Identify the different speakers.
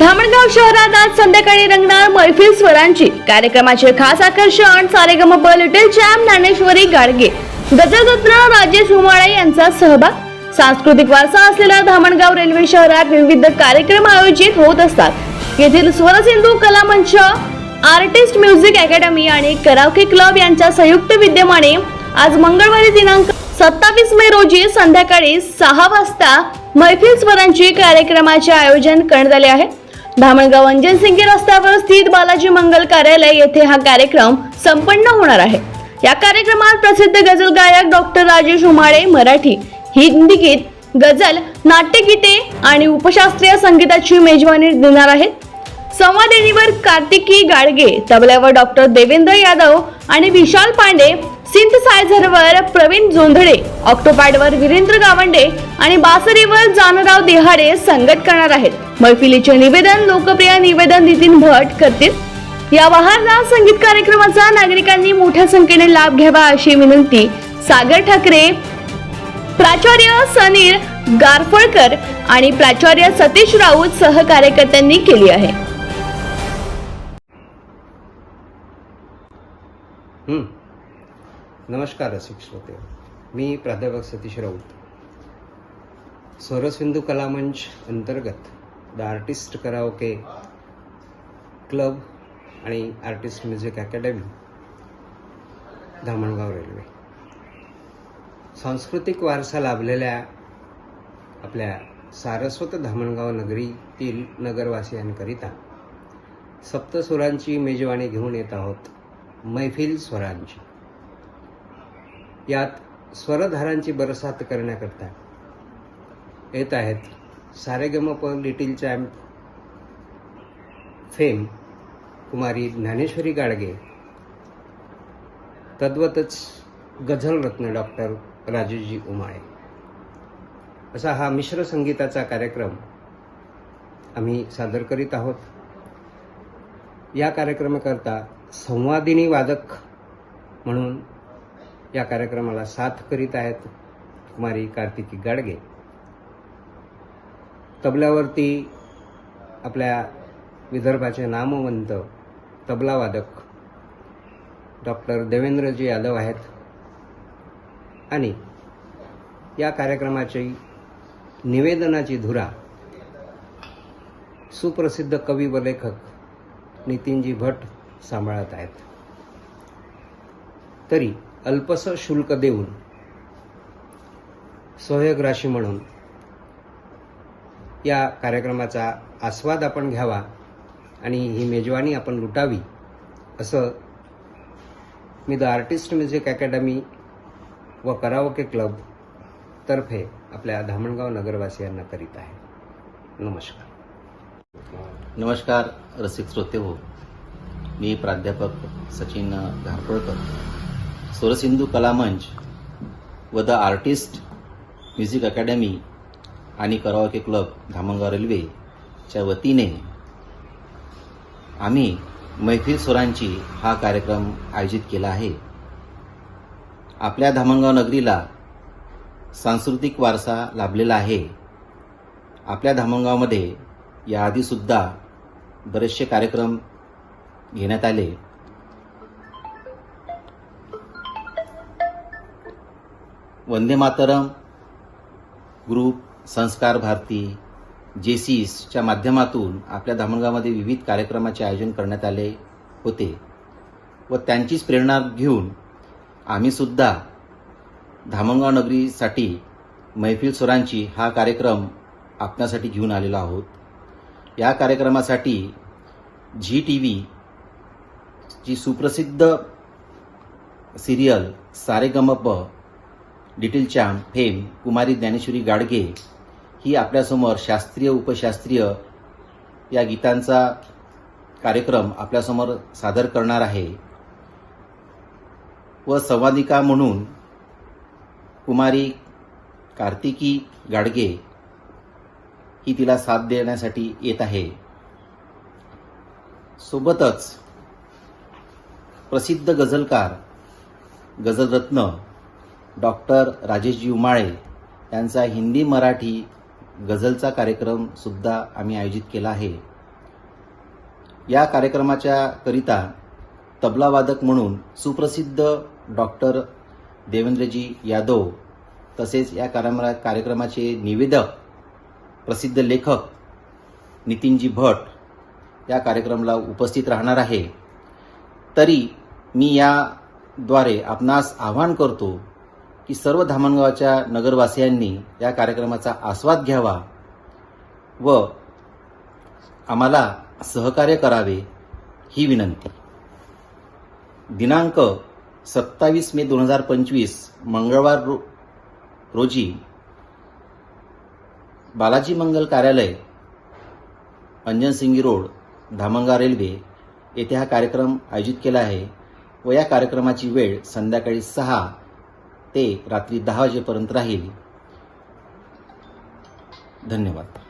Speaker 1: धामणगाव शहरात आज संध्याकाळी रंगणार मैफिल स्वरांची. कार्यक्रमाचे खास आकर्षण सारेगमप लिटिल चॅम ज्ञानेश्वरी गाडगे. गजरत्न राजेश हुमाळे यांचा सहभाग. सांस्कृतिक वारसा असलेल्या धामणगाव रेल्वे शहरात विविध कार्यक्रम आयोजित होत असतात. येथील Swarsindhu Kala Manch artist music academy आणि कराओके क्लब यांच्या संयुक्त विद्यमाने आज मंगळवारी दिनांक सत्तावीस मे रोजी संध्याकाळी सहा वाजता मैफिल स्वरांची कार्यक्रमाचे आयोजन करण्यात आले आहे. धामणगाव अंजन सिंगे रस्त्यावर स्थित बालाजी मंगल कार्यालय येथे हा कार्यक्रम संपन्न होणार आहे. या कार्यक्रमात प्रसिद्ध गझल गायक डॉक्टर राजेश उमाळे मराठी हिंदी गीत गझल नाट्यगीते आणि उपशास्त्रीय संगीताची मेजवानी देणार आहेत. संवादिनीवर कार्तिकी गाडगे तबल्यावर डॉक्टर देवेंद्र यादव आणि विशाल पांडे सिंथसायझरवर प्रवीण जोंधळे ऑक्टोपॅडवर वीरेंद्र गावंडे आणि बासरीवर जानराव देहाडे संगत करणार आहेत. मैफिलीचे निवेदन लोकप्रिय निवेदन नितीन भट करतील. या वाहनला संगीत कार्यक्रमाचा नागरिकांनी मोठ्या संख्येने लाभ घ्यावा अशी विनंती सागर ठाकरे प्राचार्य सनीर गारफळकर आणि प्राचार्य सतीश राऊत सहकार्यकर्त्यांनी केली आहे.
Speaker 2: नमस्कार रसिक श्रोते. मी प्राध्यापक सतीश राऊत. स्वरसिंधू कलामंच अंतर्गत द आर्टिस्ट कराओके क्लब आणि artist music academy Dhamangaon railway. सांस्कृतिक वारसा लाभलेल्या आपल्या सारस्वत धामणगाव नगरीतील नगरवासियांकरिता सप्तस्वरांची मेजवानी घेऊन येत आहोत मैफिल स्वरांची. यात स्वरधारांची बरसात करण्याकरता येत आहेत सारेगमप लिटिल चॅम्प फेम कुमारी ज्ञानेश्वरी गाडगे तद्वतच गझलरत्न डॉक्टर राजूजी उमाळे. असा हा मिश्र संगीताचा कार्यक्रम आम्ही सादर करीत आहोत. या कार्यक्रमाकरता संवादिनी वादक म्हणून या कार्यक्रमाला साथ करीत आहेत कुमारी कार्तिकी गाडगे. तबल्यावरती आपल्या विदर्भाचे नामवंत तबलावादक डॉक्टर देवेंद्रजी यादव आहेत. आणि या कार्यक्रमाची निवेदनाची धुरा सुप्रसिद्ध कवी व लेखक नितीनजी भट सांभाळत आहेत. तरी अल्पसं शुल्क देऊन सोहयोग राशी म्हणून या कार्यक्रमाचा आस्वाद आपण घ्यावा आणि ही मेजवानी आपण लुटावी असं मी द आर्टिस्ट म्युझिक अकॅडमी व कराओके क्लब तर्फे आपल्या धामणगाव नगरवासियांना करीत आहे. नमस्कार.
Speaker 3: नमस्कार रसिक श्रोते हो. मी प्राध्यापक सचिन घारपळकर सुरसिंधू कलामंच व द आर्टिस्ट म्युझिक अकॅडमी आणि कराओके क्लब धामणगाव रेल्वेच्या वतीने आम्ही मैफिल स्वरांची हा कार्यक्रम आयोजित केला आहे. आपल्या धामणगाव नगरीला सांस्कृतिक वारसा लाभलेला आहे. आपल्या धामणगावमध्ये याआधीसुद्धा बरेचसे कार्यक्रम घेण्यात आले. वंदे मातरम ग्रुप संस्कार भारती जेसीसच्या माध्यमातून आपल्या धामणगावमध्ये विविध कार्यक्रमाचे आयोजन करण्यात आले होते व त्यांचीच प्रेरणा घेऊन आम्ही सुद्धा धामणगाव नगरीसाठी मैफिल स्वरांची हा कार्यक्रम आपणासाठी घेऊन आलेलो आहोत. या कार्यक्रमासाठी झी टी व्ही जी सुप्रसिद्ध serial Saregamapa little champ fame कुमारी ज्ञानेश्वरी गाडगे ही आपल्यासमोर शास्त्रीय उपशास्त्रीय या गीतांचा कार्यक्रम आपल्यासमोर सादर करणार आहे. व संवादिका म्हणून कुमारी कार्तिकी गाडगे ही तिला साथ देण्यासाठी येत आहे. सोबतच प्रसिद्ध गझलकार गझलरत्न डॉक्टर राजेशजी उमाळे यांचा हिंदी मराठी गझलचा कार्यक्रम सुद्धा आम्ही आयोजित केला आहे. या कार्यक्रमाच्या करिता तबलावादक म्हणून सुप्रसिद्ध डॉक्टर देवेंद्रजी यादव तसेच या कार्यक्रमा कार्यक्रमाचे निवेदक प्रसिद्ध लेखक नितीनजी भट या कार्यक्रमाला उपस्थित राहणार आहे. तरी मी याद्वारे आपणास आवाहन करतो की सर्व धामणगावच्या नगरवासियांनी या कार्यक्रमाचा आस्वाद घ्यावा व आम्हाला सहकार्य करावे ही विनंती. दिनांक सत्तावीस मे दोन हजार पंचवीस मंगळवार रो रोजी बालाजी मंगल कार्यालय अंजनसिंगी रोड धामंगा रेल्वे येथे हा कार्यक्रम आयोजित केला आहे व या कार्यक्रमाची वेळ संध्याकाळी सहा ते रात्री दहा वाजेपर्यंत राहील. धन्यवाद.